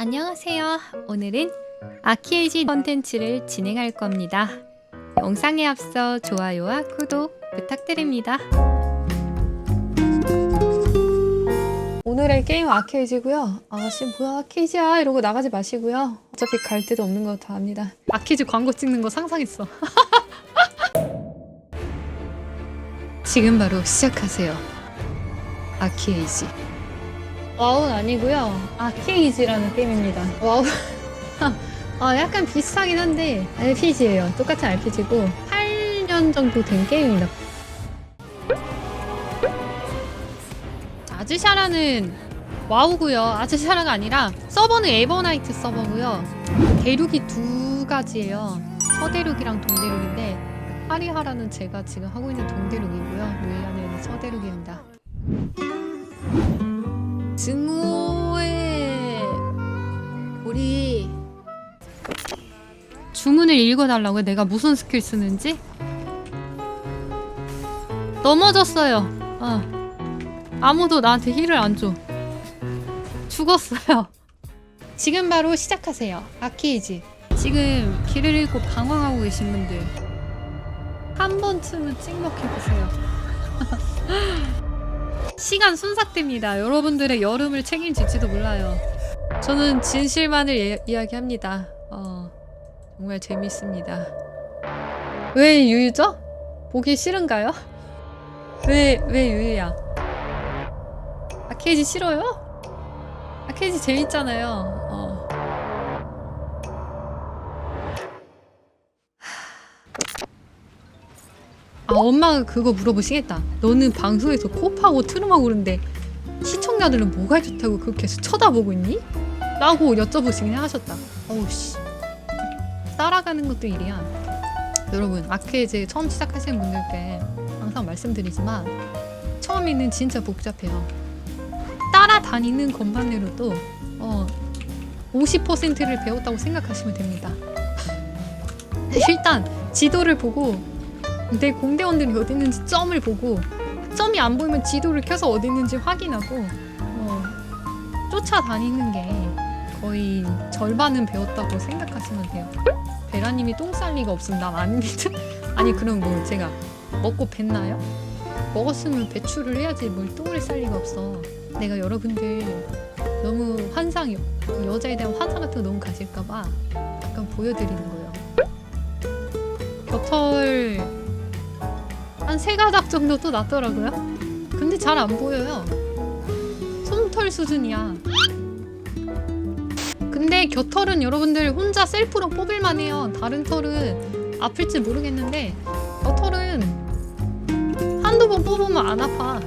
안녕하세요. 오늘은 아키에이지 컨텐츠를 진행할 겁니다. 영상에 앞서 좋아요와 구독 부탁드립니다. 오늘의 게임 아케이지고요. 아씨 뭐야 아케이지야 이러고 나가지 마시고요. 어차피 갈 데도 없는 거 다 압니다. 아케이지 광고 찍는 거 상상했어. 지금 바로 시작하세요. 아키에이지. 와우는 아니고요. 아케이지라는 게임입니다. 와우. 아, 약간 비슷하긴 한데 RPG예요. 똑같은 RPG고 8년 정도 된 게임입니다. 아즈샤라는 와우고요. 아즈샤라가 아니라 서버는 에버나이트 서버고요. 대륙이 두 가지예요. 서대륙이랑 동대륙인데 파리하라는 제가 지금 하고 있는 동대륙이고요. 르이아는 서대륙입니다. 증오의 우리 주문을 읽어달라고요? 내가 무슨 스킬 쓰는지? 넘어졌어요. 어. 아무도 나한테 힐을 안 줘. 죽었어요. 지금 바로 시작하세요. 아키이지. 지금 길을 잃고 방황하고 계신 분들 한 번쯤은 찍먹해보세요. 시간 순삭됩니다. 여러분들의 여름을 책임질지도 몰라요. 저는 진실만을 예- 이야기합니다. 어, 정말 재밌습니다. 왜 유유죠? 보기 싫은가요? 왜, 왜 유유야? 아케이지 싫어요? 아케이지 재밌잖아요. 어. 엄마가 그거 물어보시겠다. 너는 방송에서 코 파고 트름하고 그러는데 시청자들은 뭐가 좋다고 그렇게 쳐다보고 있니? 라고 여쭤보시긴 하셨다. 어우 씨. 따라가는 것도 일이야. 여러분 아크에즈 처음 시작하시는 분들께 항상 말씀드리지만 처음에는 진짜 복잡해요. 따라다니는 것만으로도 어 50%를 배웠다고 생각하시면 됩니다. 일단 지도를 보고 내 공대원들이 어디 있는지 점을 보고 점이 안 보이면 지도를 켜서 어디 있는지 확인하고 어, 쫓아다니는 게 거의 절반은 배웠다고 생각하시면 돼요. 베라님이 똥 쌀 리가 없으면 난 아닙니다. 아니 그럼 뭐 제가 먹고 뱉나요? 먹었으면 배출을 해야지 뭘 똥을 쌀 리가 없어. 내가 여러분들 너무 환상이 그 여자에 대한 환상 같은 거 너무 가실까봐 약간 보여드리는 거예요. 겨털 한 세 가닥 정도 또 났더라고요. 근데 잘 안 보여요. 솜털 수준이야. 근데 겨털은 여러분들 혼자 셀프로 뽑을만 해요. 다른 털은 아플지 모르겠는데 겨털은 한두 번 뽑으면 안 아파.